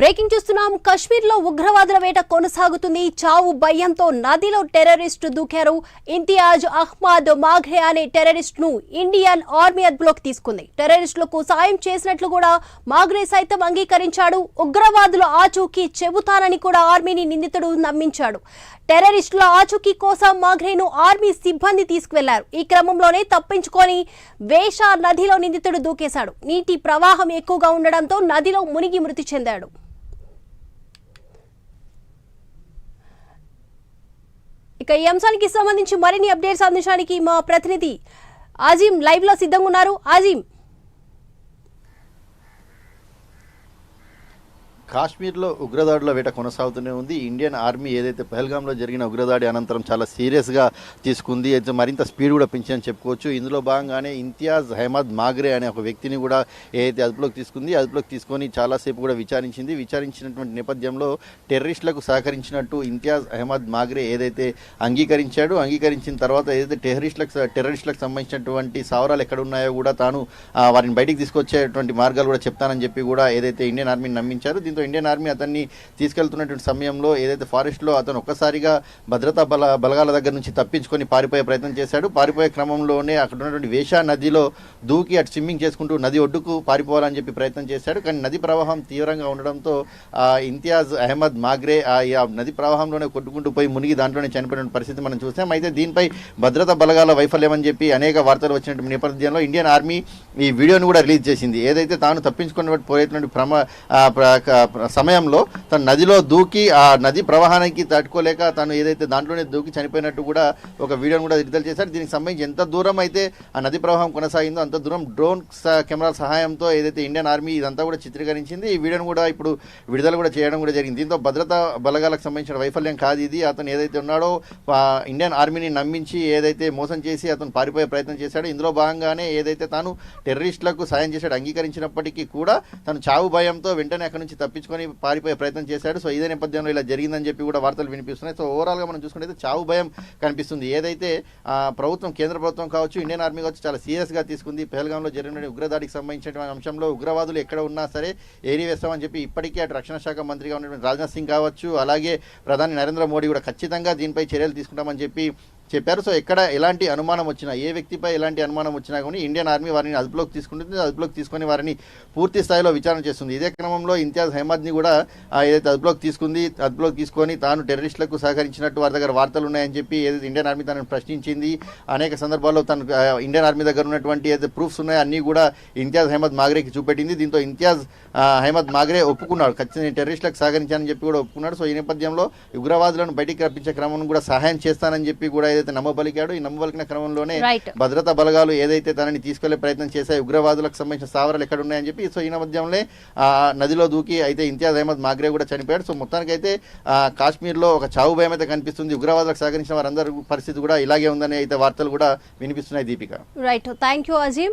Breaking చూస్తున్నాం. కశ్మీర్లో ఉగ్రవాదుల వేట కొనసాగుతుంది. చావు భయంతో నదిలో టెర్రరిస్టు దూకారు. ఇంతియాజ్ అహ్మద్ మాఘ్రే అనే టెర్రరిస్ట్ను ఇండియన్ ఆర్మీ అదుపులోకి తీసుకుంది. టెర్రరిస్టులకు సాయం చేసినట్లు కూడా మాఘ్రే సైతం అంగీకరించాడు. ఉగ్రవాదుల ఆచూకీ చెబుతానని కూడా ఆర్మీని నిందితుడు నమ్మించాడు. టెర్రరిస్టుల ఆచూకీ కోసం మాఘ్రేను ఆర్మీ సిబ్బంది తీసుకువెళ్ళారు. ఈ క్రమంలోనే తప్పించుకొని వేషా నదిలో నిందితుడు దూకేశాడు. నీటి ప్రవాహం ఎక్కువగా ఉండడంతో నదిలో మునిగి మృతి చెందాడు. ఇక ఈ అంశానికి సంబంధించి మరిన్ని అప్డేట్స్ అందించడానికి మా ప్రతినిధి ఆజీం లైవ్లో సిద్ధంగా ఉన్నారు. ఆజీం కాశ్మీర్లో ఉగ్రదాడుల వేట కొనసాగుతూనే ఉంది. ఇండియన్ ఆర్మీ ఏదైతే పహల్గాంలో జరిగిన ఉగ్రదాడి అనంతరం చాలా సీరియస్గా తీసుకుంది. అయితే మరింత స్పీడ్ కూడా పెంచిందని చెప్పుకోవచ్చు. ఇందులో భాగంగానే ఇంతియాజ్ అహ్మద్ మాగ్రే అనే ఒక వ్యక్తిని కూడా ఏదైతే అదుపులోకి తీసుకుంది అదుపులోకి తీసుకొని చాలాసేపు కూడా విచారించింది. విచారించినటువంటి నేపథ్యంలో టెర్రరిస్టులకు సహకరించినట్టు ఇంతియాజ్ అహ్మద్ మాగ్రే ఏదైతే అంగీకరించాడు అంగీకరించిన తర్వాత ఏదైతే టెర్రరిస్టులకు టెర్రరిస్టులకు సంబంధించినటువంటి సావరాలు ఎక్కడ ఉన్నాయో కూడా తాను వారిని బయటికి తీసుకొచ్చేటువంటి మార్గాలు కూడా చెప్తానని చెప్పి కూడా ఏదైతే ఇండియన్ ఆర్మీని నమ్మించారు. దీంతో ఇండియన్ ఆర్మీ అతన్ని తీసుకెళ్తున్నటువంటి సమయంలో ఏదైతే ఫారెస్ట్లో అతను ఒక్కసారిగా భద్రతా బల బలగాల దగ్గర నుంచి తప్పించుకొని పారిపోయే ప్రయత్నం చేశాడు. పారిపోయే క్రమంలోనే అక్కడ ఉన్నటువంటి వేషా నదిలో దూకి అటు స్విమ్మింగ్ చేసుకుంటూ నది ఒడ్డుకు పారిపోవాలని చెప్పి ప్రయత్నం చేశాడు. కానీ నది ప్రవాహం తీవ్రంగా ఉండడంతో ఆ, ఇంతియాజ్ అహ్మద్ మాగ్రే ఆ నది ప్రవాహంలోనే కొట్టుకుంటూ పోయి మునిగి దాంట్లోనే చనిపోయిన పరిస్థితి మనం చూసాం. అయితే దీనిపై భద్రతా బలగాల వైఫల్యం అని చెప్పి అనేక వార్తలు వచ్చినటువంటి నేపథ్యంలో ఇండియన్ ఆర్మీ ఈ వీడియోను కూడా రిలీజ్ చేసింది. ఏదైతే తాను తప్పించుకున్న పోయేటువంటి ప్రమ సమయంలో తను నదిలో దూకి ఆ నది ప్రవాహానికి తట్టుకోలేక తను ఏదైతే దాంట్లోనే దూకి చనిపోయినట్టు కూడా ఒక వీడియోను కూడా విడుదల చేశారు. దీనికి సంబంధించి ఎంత దూరం అయితే ఆ నది ప్రవాహం కొనసాగిందో అంత దూరం డ్రోన్ స- కెమెరాల సహాయంతో ఏదైతే ఇండియన్ ఆర్మీ ఇదంతా కూడా చిత్రీకరించింది. ఈ వీడియోను కూడా ఇప్పుడు విడుదల కూడా చేయడం కూడా జరిగింది. దీంతో భద్రతా బలగాలకు సంబంధించిన వైఫల్యం కాదు ఇది. అతను ఏదైతే ఉన్నాడో ఇండియన్ ఆర్మీని నమ్మించి ఏదైతే మోసం చేసి అతను పారిపోయే ప్రయత్నం చేశాడో ఇందులో భాగంగానే ఏదైతే తాను టెర్రరిస్టులకు సాయం చేశాడు అంగీకరించినప్పటికీ కూడా తను చావు భయంతో వెంటనే అక్కడి నుంచి తప్పి తప్పించుకొని పారిపోయే ప్రయత్నం చేశాడు. సో ఇదే నేపథ్యంలో ఇలా జరిగిందని చెప్పి కూడా వార్తలు వినిపిస్తున్నాయి. సో ఓవరాల్గా మనం చూసుకుంటే చావు భయం కనిపిస్తుంది. ఏదైతే ప్రభుత్వం కేంద్ర ప్రభుత్వం కావచ్చు ఇండియన్ ఆర్మీ కావచ్చు చాలా సీరియస్గా తీసుకుంది. పహల్గాంలో జరిగిన ఉగ్రదాడికి సంబంధించిన అంశంలో ఉగ్రవాదులు ఎక్కడ ఉన్నా సరే ఏరి వేస్తామని చెప్పి ఇప్పటికే అటు రక్షణ శాఖ మంత్రిగా ఉన్నటువంటి రాజ్నాథ్ సింగ్ కావచ్చు అలాగే ప్రధాని నరేంద్ర మోడీ కూడా ఖచ్చితంగా దీనిపై చర్యలు తీసుకుంటామని చెప్పి చెప్పారు. సో ఎక్కడ ఎలాంటి అనుమానం వచ్చినా ఏ వ్యక్తిపై ఎలాంటి అనుమానం వచ్చినా కానీ ఇండియన్ ఆర్మీ వారిని అదుపులోకి తీసుకుంటుంది. అదుపులోకి తీసుకొని వారిని పూర్తి స్థాయిలో విచారణ చేస్తుంది. ఇదే క్రమంలో ఇంతియాజ్ అహ్మద్ని కూడా ఏదైతే అదుపులోకి తీసుకుంది అదుపులోకి తీసుకొని తాను టెర్రరిస్టులకు సహకరించినట్టు వారి దగ్గర వార్తలు ఉన్నాయని చెప్పి ఏదైతే ఇండియన్ ఆర్మీ తనను ప్రశ్నించింది అనేక సందర్భాల్లో తను ఇండియన్ ఆర్మీ దగ్గర ఉన్నటువంటి ఏదైతే ప్రూఫ్స్ ఉన్నాయో అన్నీ కూడా ఇంతియాజ్ అహ్మద్ మాగ్రేకి చూపెట్టింది. దీంతో ఇంతియాజ్ హైమద్ అహ్మద్ మాగ్రే ఒప్పుకున్నాడు. ఖచ్చితంగా టెర్రరిస్టులకు సహకరించానని చెప్పి కూడా ఒప్పుకున్నాడు. సో ఈ నేపథ్యంలో ఉగ్రవాదులను బయటికి రప్పించే క్రమం కూడా సహాయం చేస్తానని చెప్పి కూడా ఏదైతే నమ్మబలికాడు ఈ నమ్మబలికిన క్రమంలోనే భద్రతా బలగాలు ఏదైతే తనని తీసుకెళ్ళే ప్రయత్నం చేశాయి ఉగ్రవాదులకు సంబంధించిన స్థావరాలు ఎక్కడ ఉన్నాయని చెప్పి సో ఈ నేపథ్యంలో ఆ నదిలో దూకి అయితే ఇంతియాజ్ అహ్మద్ మాగ్రే కూడా చనిపోయాడు. సో మొత్తానికైతే ఆ, కాశ్మీర్లో ఒక చావు భయం అయితే కనిపిస్తుంది. ఉగ్రవాదులకు సహకరించిన వారందరి పరిస్థితి కూడా ఇలాగే ఉందని అయితే వార్తలు కూడా వినిపిస్తున్నాయి Deepika. Right thank you Azeem